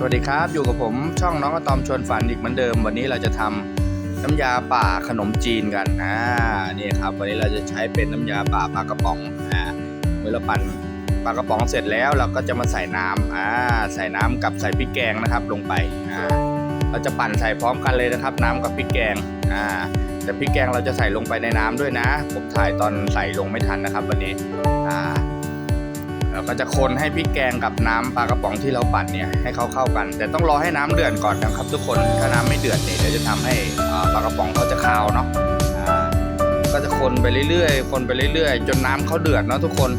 สวัสดีครับ อยู่กับผมช่องน้องอะตอมชวนฝันอีกเหมือนเดิม วันนี้เราจะทำน้ำยาป่าขนมจีนกันอ่านี่ครับ วันนี้เราจะใช้เป็นน้ำยาป่าปลากระป๋องอ่าเมื่อเราปั่นปลากระป๋องเสร็จแล้วเราก็จะมาใส่น้ำอ่าใส่น้ำกับใส่พริกแกงนะครับลงไปอ่าเราจะปั่นใส่พร้อมกันเลยนะครับ น้ำกับพริกแกงอ่าแต่พริกแกงเราจะใส่ลงไปในน้ำด้วยนะ ผมถ่ายตอนใส่ลงไม่ทันนะครับ วันนี้อ่า เราก็จะคนให้พริกแกงกับน้ำปลากระป๋องที่เราปั่นเนี่ยให้เขาเข้ากัน แต่ต้องรอให้น้ำเดือดก่อนนะครับ ทุกคนถ้าน้ำไม่เดือดเนี่ยเดี๋ยวจะทำให้ปลากระป๋องเขาจะคาวเนาะก็จะคนไปเรื่อยๆ คนไปเรื่อยๆ จนน้ำเขาเดือดเนาะทุกคน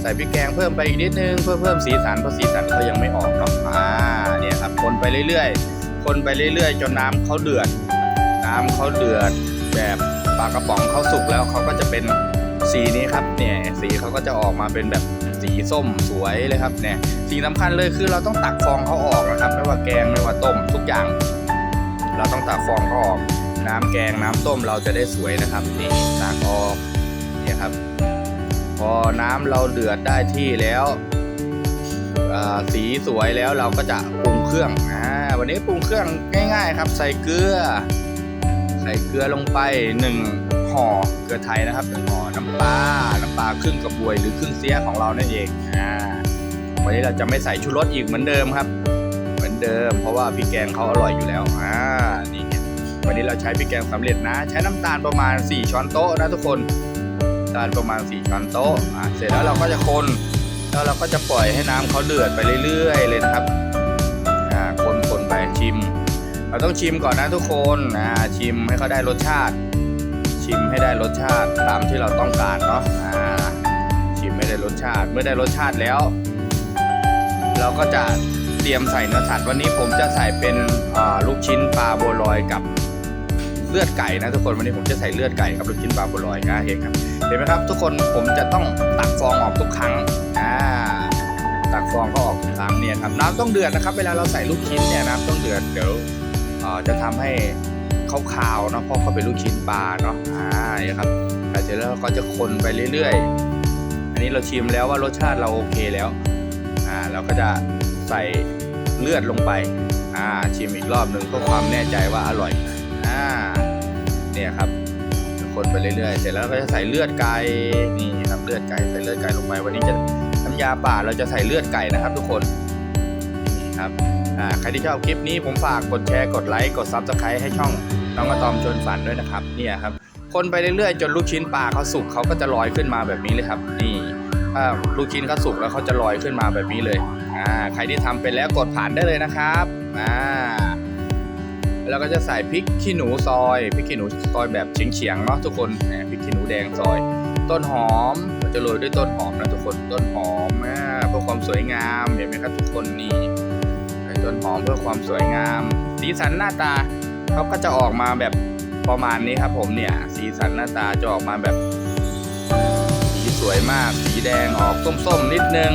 ใส่พริกแกงเพิ่มไปอีกนิดนึงเพื่อเพิ่มสีสันเพราะสีสันเขายังไม่ออกเนาะอ่าเนี่ยครับคนไปเรื่อยๆ คนไปเรื่อยๆ จนน้ำเขาเดือด น้ำเขาเดือดแบบปลากระป๋องเขาสุกแล้วเขาก็จะเป็นสีนี้ครับเนี่ยสีเขาก็จะออกมาเป็นแบบ สีส้มสวยเลยครับเนี่ยสิ่งสำคัญเลยคือเราต้องตักฟองเขาออกนะครับไม่ว่าแกงไม่ว่าต้มทุกอย่าง เราต้องตักฟองเขาออก น้ำแกงน้ำต้มเราจะได้สวยนะครับนี่ตักออกเนี่ยครับ พอน้ำเราเดือดได้ที่แล้วสีสวยแล้วเราก็จะปรุงเครื่องอ่าวันนี้ปรุงเครื่องง่าย ๆ ครับ ใส่เกลือ ใส่เกลือลงไปหนึ่ง ห่อเกลือไทยนะครับหนึ่งห่อน้ำปลา น้ำปลาครึ่งกระบวยหรือครึ่งเสียของเรานั่นเองอ่าวันนี้เราจะไม่ใส่ชูรสอีกเหมือนเดิมครับ เหมือนเดิม เพราะว่าพริกแกงเขาอร่อยอยู่แล้วอ่านี่วันนี้เราใช้พริกแกงสำเร็จนะ ใช้น้ำตาลประมาณ 4 ช้อนโต๊ะนะทุกคนน้ำตาลประมาณ 4 ช้อนโต๊ะอ่าเสร็จแล้วเราก็จะคนแล้วเราก็จะปล่อยให้น้ำเขาเดือดไปเรื่อย ๆ เลยนะครับอ่าคนคนไปชิม เราต้องชิมก่อนนะทุกคนอ่าชิมให้เขาได้รสชาติ ชิมให้ได้รสชาติตามที่เราต้องการเนาะชิมให้ได้รสชาติเมื่อได้รสชาติแล้ว เราก็จะเตรียมใส่เนื้อสัตว์วันนี้ผมจะใส่เป็นลูกชิ้นปลาบัวลอยกับเลือดไก่นะทุกคนวันนี้ผมจะใส่เลือดไก่กับลูกชิ้นปลาบัวลอยนะเห็นครับเห็นไหมครับ ทุกคนผมจะต้องตักฟองออกทุกครั้งอ่าตักฟองเขาออกทุกครั้งเนี่ยครับน้ำต้องเดือดนะครับ เวลาเราใส่ลูกชิ้นเนี่ยน้ำต้องเดือดเดี๋ยวจะทำให้ เขาคาวเนาะเพราะเขาเป็นลูกชิ้นปลาเนาะอ่าเนี่ยครับแต่เสร็จแล้วก็จะคนไปเรื่อยๆ อันนี้เราชิมแล้วว่ารสชาติเราโอเคแล้วอ่าเราก็จะใส่เลือดลงไปอ่าชิมอีกรอบหนึ่งเพื่อความแน่ใจว่าอร่อยอ่าเนี่ยครับคนไปเรื่อยๆ เสร็จแล้วก็จะใส่เลือดไก่นี่ครับเลือดไก่ใส่เลือดไก่ลงไป วันนี้จะน้ำยาป่าเราจะใส่เลือดไก่นะครับ ทุกคน ครับใครที่ชอบคลิปนี้ผมฝากกดแชร์กดไลค์กดซับสไครต์ให้ช่องน้องกระตอมชวนฝันด้วยนะครับเนี่ยครับคนไปเรื่อยๆจนลูกชิ้นปลาเขาสุกเขาก็จะลอยขึ้นมาแบบนี้เลยครับ นี่ถ้าลูกชิ้นเขาสุกแล้วเขาจะลอยขึ้นมาแบบนี้เลยอ่าใครที่ทำเป็นแล้วกดผ่านได้เลยนะครับอ่าแล้วก็จะใส่พริกขี้หนูซอยพริกขี้หนูซอยแบบเฉียงๆเนาะทุกคนพริกขี้หนูแดงซอย ต้นหอมเราจะโรยด้วยต้นหอมนะทุกคนต้นหอมเพื่อความสวยงามเห็นไหมครับทุกคนนี่ ใส่ต้นหอมเพื่อความสวยงาม สีสันหน้าตาเขาก็จะออกมาแบบประมาณนี้ครับผมเนี่ย สีสันหน้าตาจะออกมาแบบสีสวยมาก สีแดงออกส้มๆนิดนึง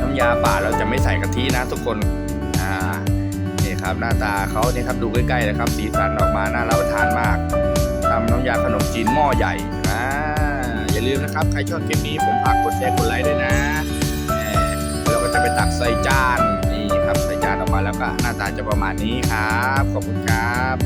น้ำยาป่าเราจะไม่ใส่กะทินะทุกคนอ่านี่ครับหน้าตาเขานี่ครับดูใกล้ๆนะครับ สีสันออกมาน่ารับประทานมากทำน้ำยาขนมจีนหม้อใหญ่อ่าอย่าลืมนะครับ ใครชอบคลิปนี้ผมฝากกดแชร์กดไลค์ด้วยนะเราก็จะไปตักใส่จานนี่ครับใส่านออกมาแล้วก็หน้าตาจะประมาณนี้ครับ ขอบคุณครับ